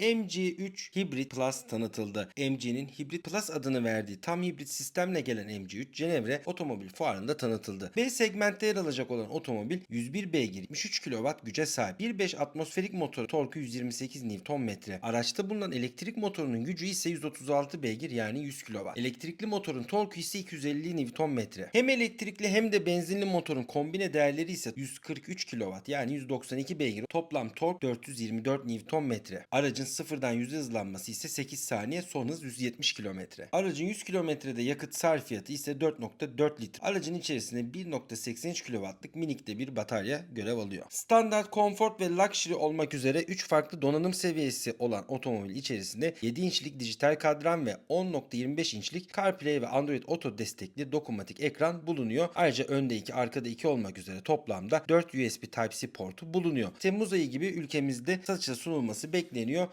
MG3 Hybrid Plus tanıtıldı. MG'nin Hybrid Plus adını verdiği tam hibrit sistemle gelen MG3 Cenevre Otomobil Fuarı'nda tanıtıldı. B segmentte yer alacak olan otomobil 101 beygir 73 kW güce sahip. 1.5 atmosferik motoru torku 128 Nm. Araçta bulunan elektrik motorunun gücü ise 136 beygir yani 100 kW. Elektrikli motorun torku ise 250 Nm. Hem elektrikli hem de benzinli motorun kombine değerleri ise 143 kW yani 192 beygir. Toplam tork 424 Nm. Aracın sıfırdan 100'e hızlanması ise 8 saniye son hız 170 km. Aracın 100 kilometrede yakıt sarfiyatı ise 4.4 litre. Aracın içerisinde 1.83 kW'lık minikte bir batarya görev alıyor. Standart, Comfort ve Luxury olmak üzere 3 farklı donanım seviyesi olan otomobil içerisinde 7 inçlik dijital kadran ve 10.25 inçlik CarPlay ve Android Auto destekli dokunmatik ekran bulunuyor. Ayrıca önde 2 arkada 2 olmak üzere toplamda 4 USB Type-C portu bulunuyor. Temmuz ayı gibi ülkemizde satışa sunulması bekleniyor.